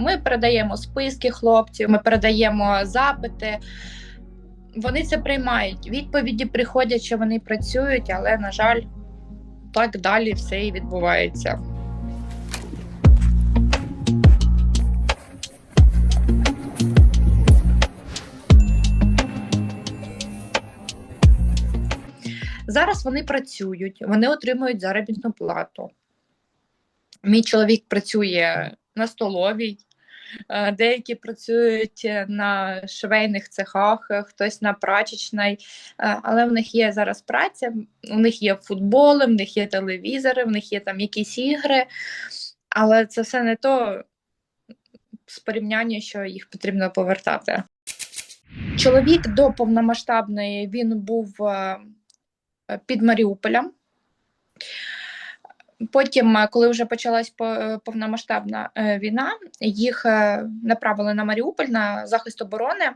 Ми передаємо списки хлопців, ми передаємо запити. Вони це приймають. Відповіді приходять, що вони працюють, але, на жаль, так далі все і відбувається. Зараз вони працюють, вони отримують заробітну плату. Мій чоловік працює на столовій, деякі працюють на швейних цехах, е, хтось на прачечній, е, але в них є зараз праця, у них є футболи, в них є телевізори, в них є там якісь ігри, але це все не то з порівняння, що їх потрібно повертати. Чоловік до повномасштабної він був е, під Маріуполем. Потім, е, коли вже почалась по- е, повномасштабна е, війна, їх направили на Маріуполь на захист оборони.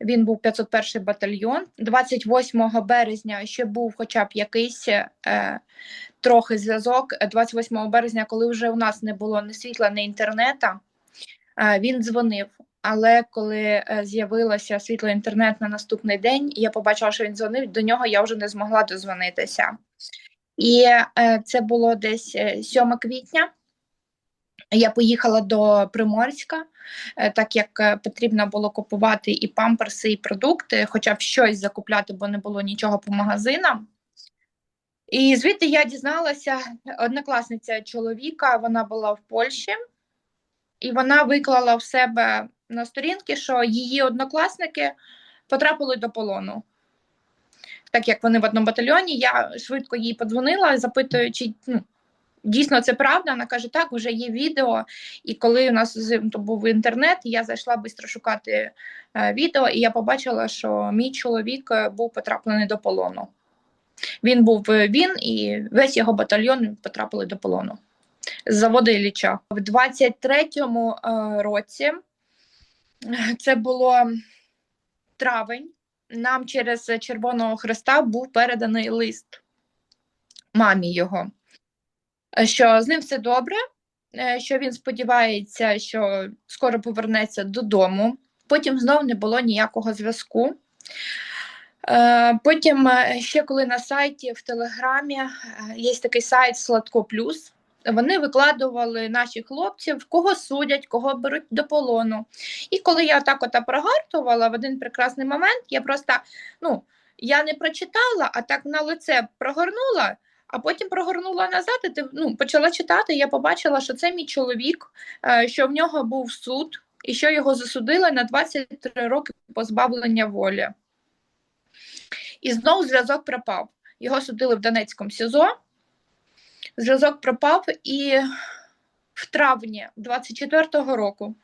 Він був 501 батальйон. 28 березня ще був хоча б якийсь е, трохи зв'язок. 28 березня, коли вже у нас не було ні світла, ні інтернета, е, він дзвонив. Але коли з'явилося світло інтернет на наступний день, я побачила, що він дзвонив, до нього я вже не змогла дозвонитися. І е, це було десь е, 7 квітня. Я поїхала до Приморська, е, так як е, потрібно було купувати і памперси, і продукти, хоча б щось закупляти, бо не було нічого по магазинам. І звідти я дізналася, однокласниця чоловіка, вона була в Польщі, і вона виклала в себе на сторінки, що її однокласники потрапили до полону. Так як вони в одному батальйоні, я швидко їй подзвонила, запитуючи, ну, дійсно це правда. Вона каже, так, вже є відео. І коли у нас то був інтернет, я зайшла швидко шукати е, відео, і я побачила, що мій чоловік е, був потраплений до полону. Він був е, він і весь його батальйон потрапили до полону з заводу Ілліча. В 23-му е, році це було травень. Нам через Червоного Христа був переданий лист мамі його, що з ним все добре, е, що він сподівається, що скоро повернеться додому. Потім знов не було ніякого зв'язку. Е, Потім е, ще коли на сайті в Телеграмі є такий сайт Сладко Плюс. Вони викладували наших хлопців, кого судять, кого беруть до полону. І коли я так ота прогартувала в один прекрасний момент, я просто ну, я не прочитала, а так на лице прогорнула, а потім прогорнула назад і ну, почала читати. Я побачила, що це мій чоловік, е, що в нього був суд, і що його засудили на 23 роки позбавлення волі. І знову зв'язок пропав. Його судили в Донецькому СІЗО. Зв'язок пропав, і в травні 24-го року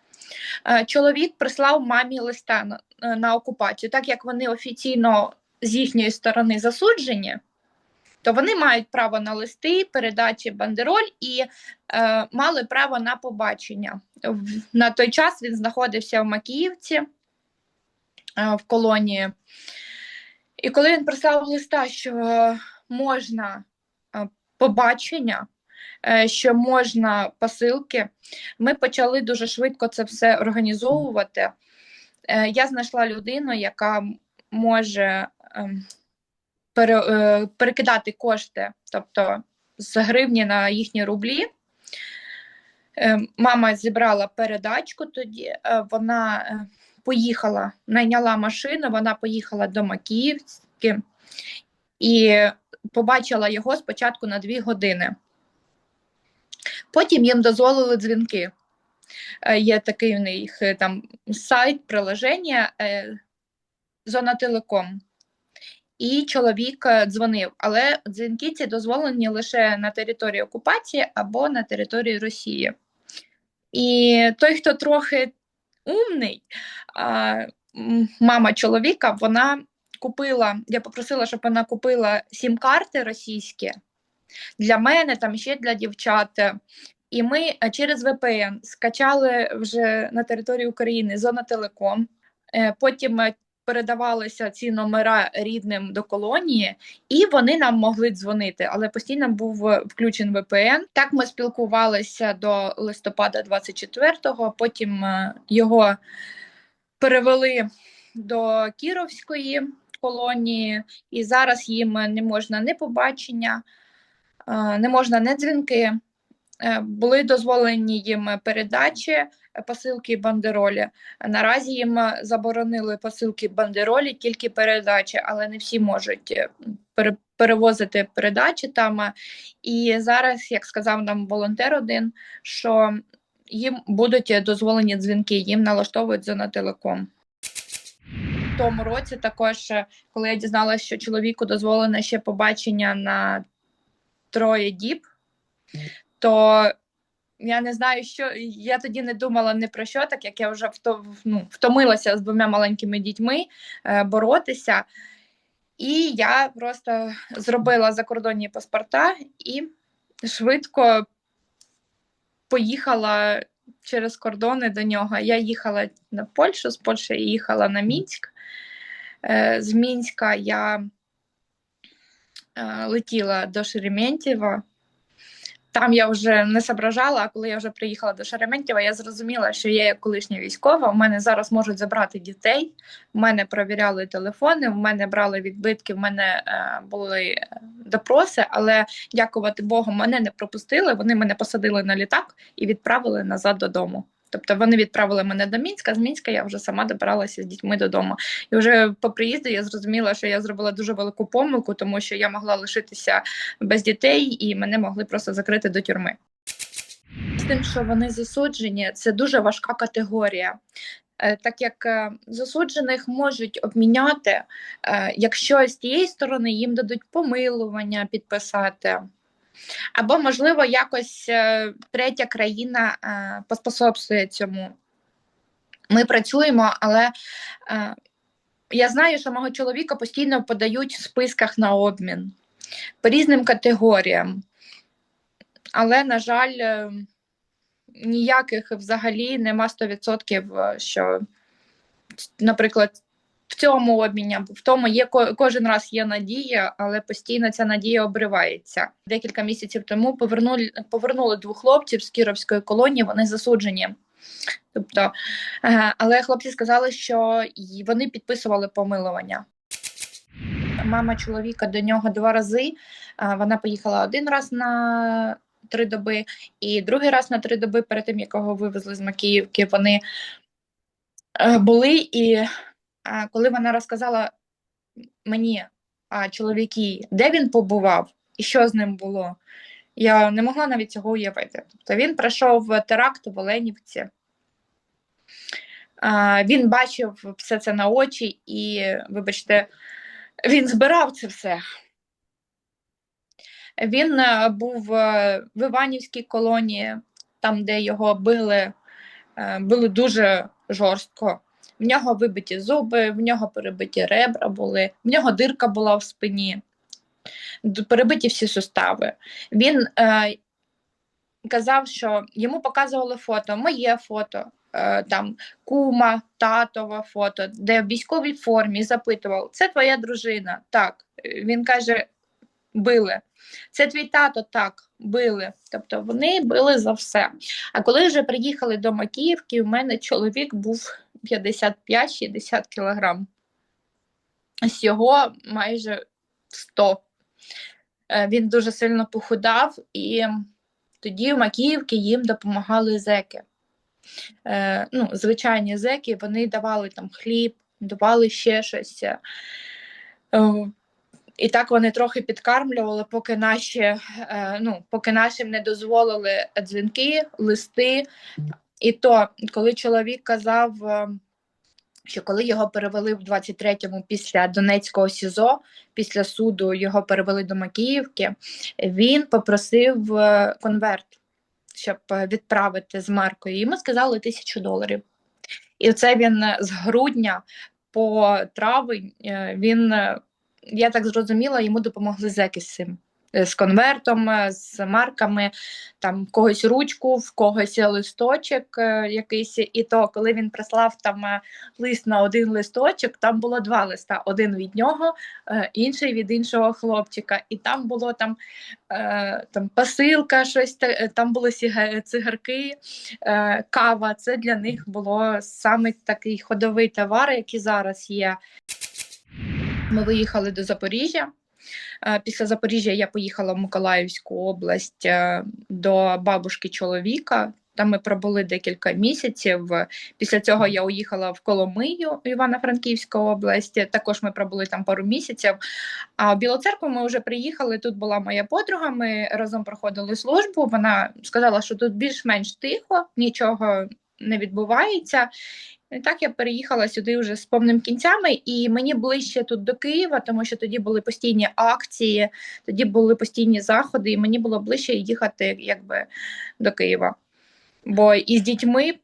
е, чоловік прислав мамі листа на, е, на окупацію, так як вони офіційно з їхньої сторони засуджені, то вони мають право на листи, передачі бандероль і е, мали право на побачення. На той час він знаходився в Макіївці е, в колонії. І коли він прислав листа, що можна побачення, е, що можна посилки, ми почали дуже швидко це все організовувати. Е, Я знайшла людину, яка може ем, е, перекидати кошти, тобто з гривні на їхні рублі. Мама зібрала передачку тоді, вона поїхала, найняла машину, вона поїхала до Макіївки і побачила його спочатку на дві години. Потім їм дозволили дзвінки. Е, Є такий в них е, там сайт, приложення е, Зона Телеком. І чоловік дзвонив, але дзвінки ці дозволені лише на території окупації або на території Росії. І той, хто трохи умний, мама чоловіка, вона купила, я попросила, щоб вона купила сім-карти російські для мене, там ще для дівчат. І ми е, через VPN скачали вже на території України зона Телеком. Е, Потім е, передавалися ці номера рідним до колонії, і вони нам могли дзвонити, але постійно був включен VPN. Так ми спілкувалися до листопада 24-го, Потім його перевели до Кіровської колонії, і зараз їм не можна не побачення, е, не можна не дзвінки. Е, Були дозволені їм передачі, е, посилки бандеролі. Наразі їм заборонили посилки бандеролі, тільки передачі, але не всі можуть перевозити передачі там. І зараз, як сказав нам волонтер один, що їм будуть дозволені дзвінки, їм налаштовують зонотелеком. В тому році також, е, коли я дізналася, що чоловіку дозволено ще побачення на троє діб, то я не знаю, що я тоді не думала ні про що, так як я вже ну, втомилася з двома маленькими дітьми е, боротися. І я просто зробила закордонні паспорта і швидко поїхала через кордони до нього. Я їхала на Польщу, з Польщі їхала на Мінськ. Е, З Мінська я е, летіла до Шереметьєва. Там я вже не зображала, а коли я вже приїхала до Шереметьєва, я зрозуміла, що я як колишня військова, в мене зараз можуть забрати дітей, в мене провіряли телефони, в мене брали відбитки, в мене е, були допроси, але дякувати Богу, мене не пропустили. Вони мене посадили на літак і відправили назад додому. Тобто вони відправили мене до Мінська, з Мінська я вже сама добиралася з дітьми додому. І вже по приїзду я зрозуміла, що я зробила дуже велику помилку, тому що я могла лишитися без дітей і мене могли просто закрити до тюрми. З тим, що вони засуджені, це дуже важка категорія. Е, Так як е, засуджених можуть обміняти, е, якщо з тієї сторони їм дадуть помилування підписати, або, можливо, якось е, третя країна е, поспособствує цьому. Ми працюємо, але е, я знаю, що мого чоловіка постійно подають в списках на обмін по різним категоріям. Але, на жаль, ніяких взагалі нема 100%, е, що, наприклад, в цьому обміні в тому є кожен раз є надія, але постійно ця надія обривається. Декілька місяців тому повернули, повернули двох хлопців з Кіровської колонії, вони засуджені. Тобто, е, але хлопці сказали, що вони підписували помилування. Мама чоловіка до нього два рази. е, Вона поїхала один раз на три доби, і другий раз на три доби перед тим, якого вивезли з Макіївки, вони е, були. І коли вона розказала мені, а чоловіки, де він побував і що з ним було, я не могла навіть цього уявити. Тобто він пройшов теракт в Оленівці. А, Він бачив все це на очі, і, вибачте, він збирав це все. Він е, був е, в Іванівській колонії, там, де його били, е, били дуже жорстко. В нього вибиті зуби, в нього перебиті ребра були, в нього дирка була в спині, перебиті всі сустави. Він е, казав, що йому показували фото, моє фото, е, там кума, татове фото, де в військовій формі запитував: це твоя дружина? Так. Він каже: били. Це твій тато так, били. Тобто вони били за все. А коли вже приїхали до Макіївки, у мене чоловік був 55-60 кілограм. Всього майже 100. Е, Він дуже сильно похудав, і тоді в Макіївці їм допомагали зеки. Е, ну, звичайні зеки, вони давали там хліб, давали ще щось. Е, і так вони трохи підкармлювали, поки наші, ну, поки нашим не дозволили дзвінки, листи. І то, коли чоловік казав, е, що коли його перевели в 23-му після Донецького СІЗО, після суду його перевели до Макіївки, він попросив е, конверт, щоб е, відправити з маркою. Йому сказали тисячу доларів. І це він з грудня по травень, він, я так зрозуміла, йому допомогли зеки з цим. Е, з конвертом, е, з марками, там когось ручку, в когось листочок е, якийсь. І то, коли він прислав там лист на один листочок, там було два листа: один від нього, інший від іншого хлопчика. І там було там, там посилка, щось там були цигарки, кава. Це для них було саме такий ходовий товар, який зараз є. Ми виїхали до Запоріжжя. Е, Після Запоріжжя я поїхала в Миколаївську область е, до бабушки чоловіка. Там ми пробули декілька місяців. Після цього я уїхала в Коломию, Івано-Франківська область. Також ми пробули там пару місяців. А в Білоцеркву ми вже приїхали. Тут була моя подруга. Ми разом проходили службу. Вона сказала, що тут більш-менш тихо, нічого не відбувається. І так я переїхала сюди вже з повним кінцями, і мені ближче тут до Києва, тому що тоді були постійні акції, тоді були постійні заходи, і мені було ближче їхати якби до Києва. Бо із дітьми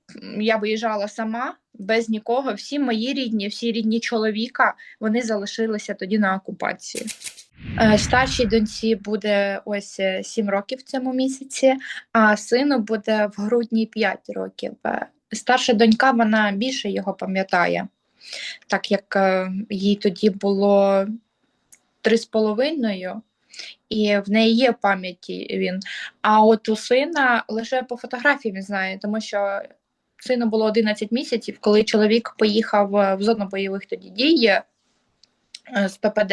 я виїжджала сама без нікого. Всі мої рідні, всі рідні чоловіка, вони залишилися тоді на окупації. Е, Старшій доньці буде ось е, 7 років в цьому місяці, а сину буде в грудні 5 років. Старша донька вона більше його пам'ятає, так як е, їй тоді було три з половиною, і в неї є пам'яті він. А от у сина лише по фотографії він знає, тому що сину було 11 місяців, коли чоловік поїхав е, в зону бойових тоді дій е, з ППД,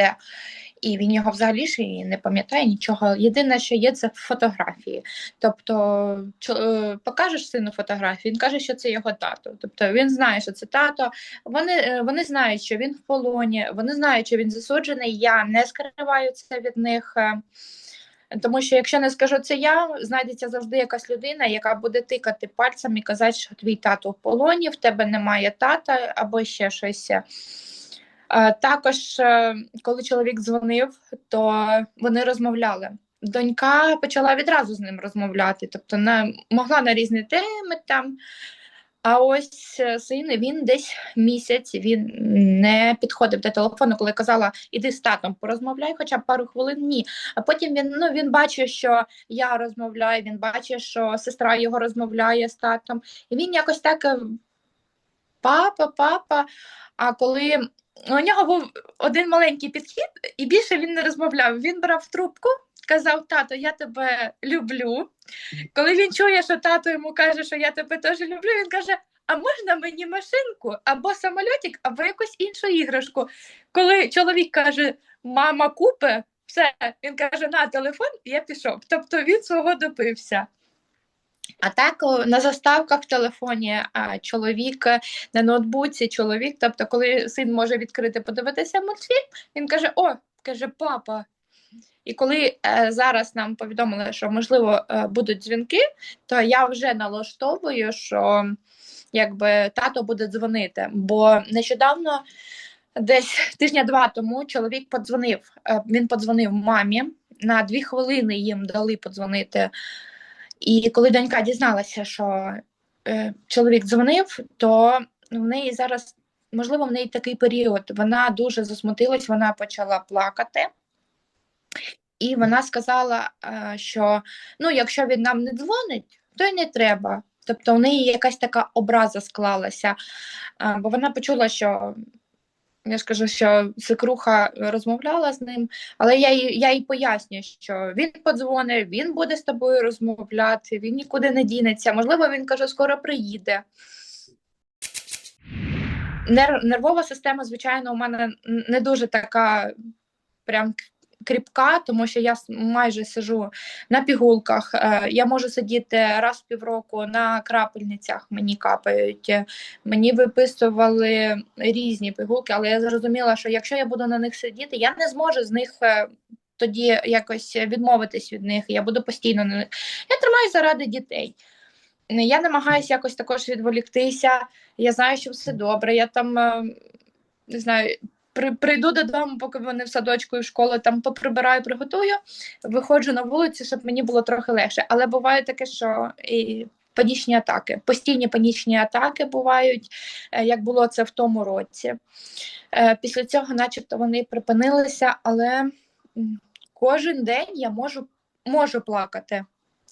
і він його взагалі ж не пам'ятає нічого. Єдине, що є, це фотографії. Тобто, е, покажеш сину фотографію, він каже, що це його тато. Тобто він знає, що це тато. Вони, е, вони знають, що він в полоні, вони знають, що він засуджений. Я не скриваю це від них. е, Тому що якщо не скажу це я, знайдеться завжди якась людина, яка буде тикати пальцем і казати, що твій тато в полоні, в тебе немає тата або ще щось. Е, Також, е, коли чоловік дзвонив, то вони розмовляли. Донька почала відразу з ним розмовляти, тобто на, могла на різні теми там. А ось е, син, він десь місяць він не підходив до телефону, коли казала, іди з татом порозмовляй, хоча б пару хвилин ні. А потім він ну він бачив, що я розмовляю, він бачить, що сестра його розмовляє з татом. І він якось так папа, папа. А коли у нього був один маленький підхід, і більше він не розмовляв. Він брав трубку, казав: Тато, я тебе люблю. Коли він чує, що тато йому каже, що я тебе теж люблю, він каже: А можна мені машинку або самольотик, або якусь іншу іграшку. Коли чоловік каже, мама купе, все, він каже, на телефон, і я пішов. Тобто він свого добився. А так на заставках в телефоні а, чоловік е, на ноутбуці, чоловік, тобто, коли син може відкрити, подивитися мультфільм, він каже: О, каже, папа. І коли е, зараз нам повідомили, що можливо е, будуть дзвінки, то я вже налаштовую, що якби тато буде дзвонити. Бо нещодавно, десь тижня два тому, чоловік подзвонив. Е, він подзвонив мамі. На дві хвилини їм дали подзвонити. І коли донька дізналася, що е, чоловік дзвонив, то в неї зараз, можливо, в неї такий період. Вона дуже засмутилась, вона почала плакати. І вона сказала, е, що ну, якщо він нам не дзвонить, то й не треба. Тобто в неї якась така образа склалася, Е, бо вона почула, що я ж кажу, що Секруха розмовляла з ним, але я їй, я їй пояснюю, що він подзвонить, він буде з тобою розмовляти, він нікуди не дінеться. Можливо, він каже, скоро приїде. Нервова система, звичайно, у мене не дуже така прям кріпка, тому що я майже сижу на пігулках. Е, я можу сидіти раз в півроку на крапельницях, мені капають. Мені виписували різні пігулки, але я зрозуміла, що якщо я буду на них сидіти, я не зможу з них е, тоді якось відмовитись від них. Я буду постійно на них. Я тримаю заради дітей. Я намагаюся якось також відволіктися. Я знаю, що все добре. Я там е, не знаю. При, прийду додому, поки вони в садочку і в школу там поприбираю, приготую, виходжу на вулицю, щоб мені було трохи легше. Але буває таке, що і панічні атаки, постійні панічні атаки бувають, е, як було це в тому році. Е, Після цього, начебто, вони припинилися, але кожен день я можу, можу плакати.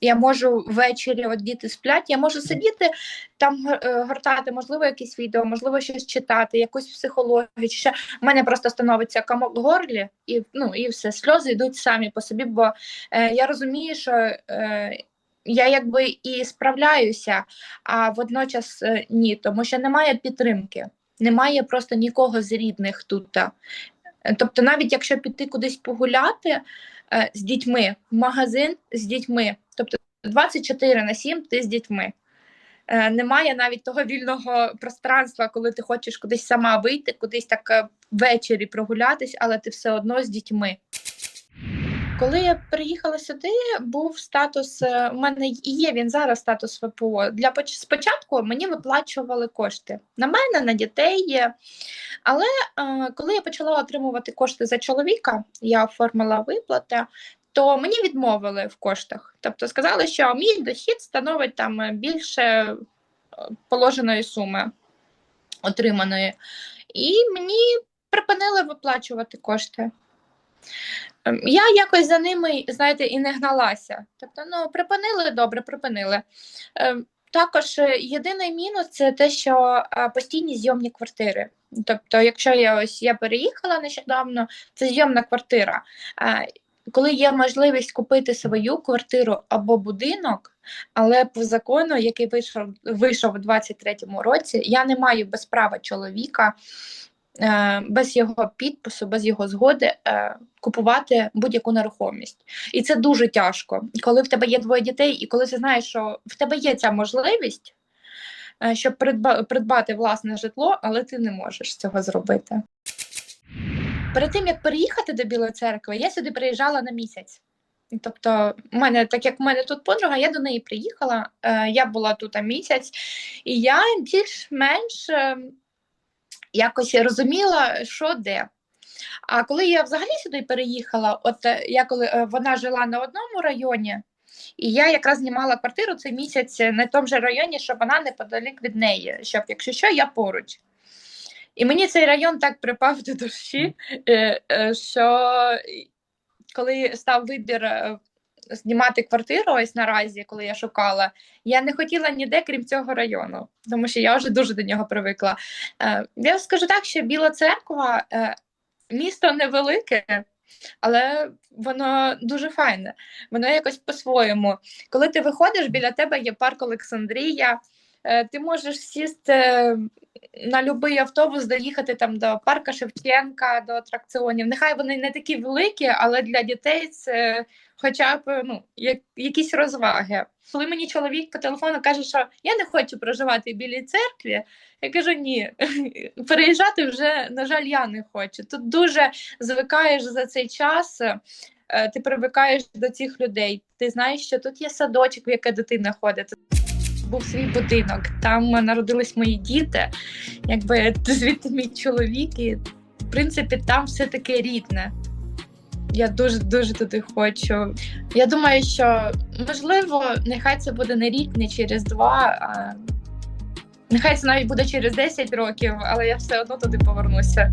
Я можу ввечері, от діти сплять, я можу сидіти там е, гортати, можливо, якісь відео, можливо, щось читати, якусь психологію. Чи ще в мене просто становиться комок в горлі, і ну і все, сльози йдуть самі по собі. Бо е, я розумію, що е, я якби і справляюся, а водночас е, ні, тому що немає підтримки, немає просто нікого з рідних тут. Е, Тобто, навіть якщо піти кудись погуляти е, з дітьми, в магазин з дітьми, тобто 24 на 7 ти з дітьми. Е, Немає навіть того вільного пространства, коли ти хочеш кудись сама вийти, кудись так ввечері прогулятись, але ти все одно з дітьми. Коли я приїхала сюди, був статус. е, У мене є він зараз статус ВПО. Для спочатку мені виплачували кошти на мене, на дітей. є. Але е, коли я почала отримувати кошти за чоловіка, я оформила виплати, то мені відмовили в коштах. Тобто сказали, що мій дохід становить там е, більше положеної суми отриманої, і мені припинили виплачувати кошти. Ем, Я якось за ними, знаєте, і не гналася. Тобто, ну, припинили добре, припинили. Ем, Також е, єдиний мінус це те, що е, постійні зйомні квартири. Тобто, якщо я ось я переїхала нещодавно, це зйомна квартира. Е, Коли є можливість купити свою квартиру або будинок, але по закону, який вийшов вийшов у 23-му році, я не маю без права чоловіка, без його підпису, без його згоди е, купувати будь-яку нерухомість. І це дуже тяжко, коли в тебе є двоє дітей, і коли ти знаєш, що в тебе є ця можливість, е, щоб придбати власне житло, але ти не можеш цього зробити. Перед тим як переїхати до Білої церкви, я сюди приїжджала на місяць. Тобто, в мене, так як в мене тут подруга, я до неї приїхала. Е, я була тут місяць, і я більш-менш е, якось розуміла, що де. А коли я взагалі сюди переїхала, от е, я коли е, вона жила на одному районі, і я якраз знімала квартиру цей місяць на тому ж районі, щоб вона неподалік від неї, щоб, якщо що, я поруч. І мені цей район так припав до душі, е, що коли став вибір знімати квартиру, ось наразі, коли я шукала, я не хотіла ніде, крім цього району, тому що я вже дуже до нього привикла. Е, Я скажу так, що Біла церква е, місто невелике, але воно дуже файне. Воно якось по-своєму. Коли ти виходиш, біля тебе є парк Олександрія. Е, Ти можеш сісти на будь-який автобус, доїхати там до парка Шевченка, до атракціонів. Нехай вони не такі великі, але для дітей це хоча б ну, як, якісь розваги. Коли мені чоловік по телефону каже, що я не хочу проживати в білій церкві, я кажу: ні, переїжджати вже, на жаль, я не хочу. Тут дуже звикаєш за цей час. е, Ти привикаєш до цих людей. Ти знаєш, що тут є садочок, в яке дитина ходить. Був свій будинок, там народились мої діти, якби звідти мій чоловік, і в принципі там все таке рідне. Я дуже дуже туди хочу. Я думаю, що можливо, нехай це буде не рік, не через два, а нехай це навіть буде через 10 років, але я все одно туди повернуся.